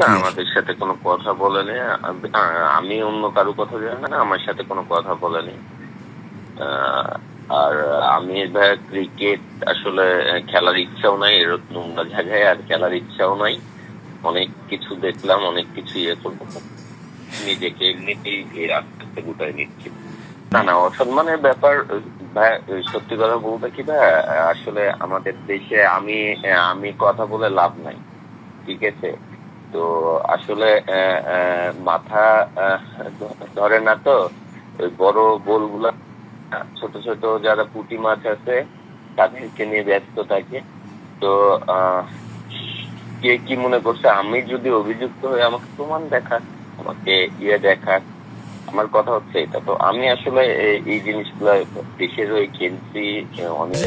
না আমাদের সাথে কোনো কথা বলেনি। আমি অন্য কারও কথা জানি না আমার সাথে কোনো কথা বলেনি। আর আমি ভাই ক্রিকেট আসলে খেলার ইচ্ছাও নাই এরকম নোংরা জায়গায় আর খেলার ইচ্ছাও নাই। অনেক কিছু দেখলাম অনেক কিছু ইয়ে করব। নিজেকে এমনিতেই রাস্তাতে গুটাই নিচ্ছি। না না অসম্মানের ব্যাপার ভাই সত্যি কথা বলতে কি ভাই আসলে আমাদের দেশে আমি আমি কথা বলে লাভ নাই। ঠিক আছে? তো আসলে মাথা ধরে না তো? ওই বড় বোলগুলা ছোট ছোট যারা পুঁটি মাছ আছে, তাদেরকে নিয়ে ব্যস্ত থাকে। তো কে কি মনে করছে? আমি যদি অভিযুক্ত হয়ে আমাকে প্রমাণ দেখা আমাকে ইয়ে দেখা আমার কথা হচ্ছে এটা। তো আমি আসলে এই- এই জিনিসগুলো দেশের ওই খেলছি অনেক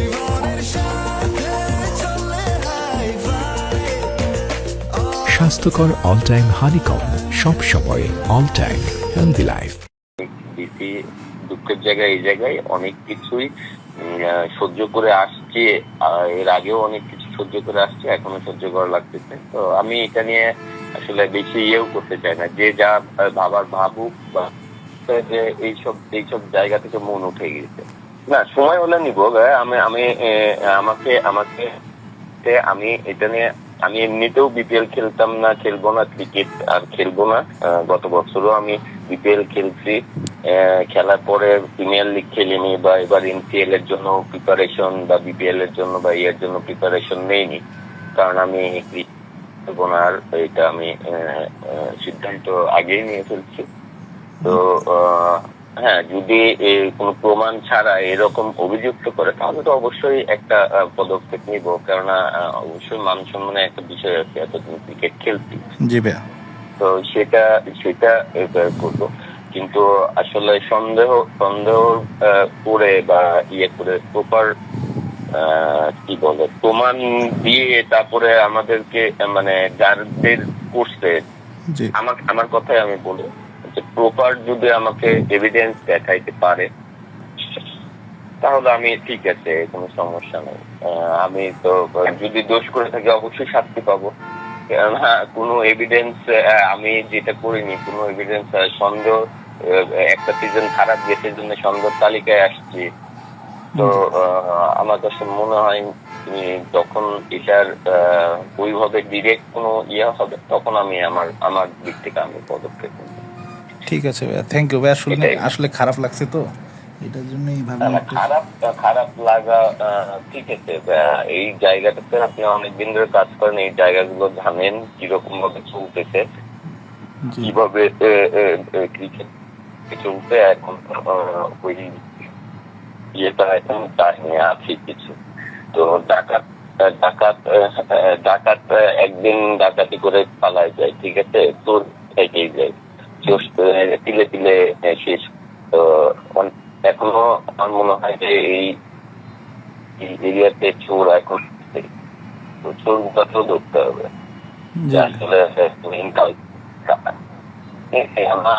স্বাস্থ্যকর অল টাইম হানিকম সব সময় অল টাইম হেলদি লাইফ দিছি দুঃখের জায়গায় এই জায়গায় অনেক কিছুই সহ্য করে আসছে এর আগেও অনেক কিছু সহ্য করে আসছে, এখনও সহ্য করা লাগতেছে। তো আমি এটা নিয়ে আসলে বেশি ইয়েও করতে চাই না। যে যা ভাবার ভাবুক বা যে এইসব এইসব জায়গা থেকে মন উঠে গেছে না, সময় হলে নিবো। আমি আমি আমাকে আমাকে আমি এটা নিয়ে আমি এমনিতেও বিপিএল খেলতাম না, খেলব না ক্রিকেট আর খেলব না গত বছরও আমি বিপিএল খেলছি। খেলার পরে প্রিমিয়ার লিগ খেলিনি বা এবার এনপিএল এর জন্য প্রিপারেশন বা বিপিএল এর জন্য বা ইয়ের জন্য প্রিপারেশন নেইনি। কারণ আমি আর এটা আমি সিদ্ধান্ত আগেই নিয়ে ফেলছি। তো হ্যাঁ যদি এ কোনো প্রমাণ ছাড়া এরকম অভিযুক্ত করে তাহলে তো অবশ্যই একটা পদক্ষেপ নিব। কেননা অবশ্যই মান সম্মানের একটা বিষয় আছে এতদিন ক্রিকেট খেলছি। জি ভাইয়া। তো সেটা সেটা করব। কিন্তু আসলে সন্দেহ সন্দেহ করে বা ইয়ে করে প্রপার কি বলে প্রমাণ দিয়ে তারপরে আমাদেরকে মানে যাদের করছে আমার আমার কথাই আমি বলি। প্রপার যদি আমাকে এভিডেন্স দেখাইতে পারে, তাহলে আমি ঠিক আছে, কোনো সমস্যা নেই। আমি তো যদি দোষ করে থাকি, অবশ্যই শাস্তি পাবো। কোনো এভিডেন্স আমি যেটা করিনি, কোনো এভিডেন্স সন্দেহ একটা সিজন খারাপ গেছে জন্য সন্দেহ তালিকায় আসছি। তো আমার কাছে মনে হয় যখন এটার ওইভাবে ডিরেক্ট কোনো ইয়ে হবে, তখন আমি আমার আমার দিক থেকে আমি পদক্ষেপ নেব। ঠিক আছে ভাইয়া থ্যাংক ইউ ভাইয়া শুনে আসলে খারাপ লাগছে তো। এটার জন্যই ভাবলাম খারাপ খারাপ লাগা ঠিক আছে এই জায়গাটাতে আপনি অনেকদিন ধরে কাজ করেন এই জায়গাগুলো জানেন কীরকম ভাবে চলতেছে। কীভাবে ক্রিকেট চলতে এখন ওই ইয়েটা এখন টাইমে আছে কিছু। তো ডাকাত ডাকাত ডাকাত একদিন ডাকাতি করে পালায় যায় ঠিক আছে? তোর তিলে তিলে শেষ তো এখনও আমার মনে হয় যে এই এরিয়াতে চোর এখন তো চোর মুখাতেও ধরতে হবে। আসলে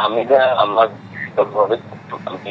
আমি যা আমার আমি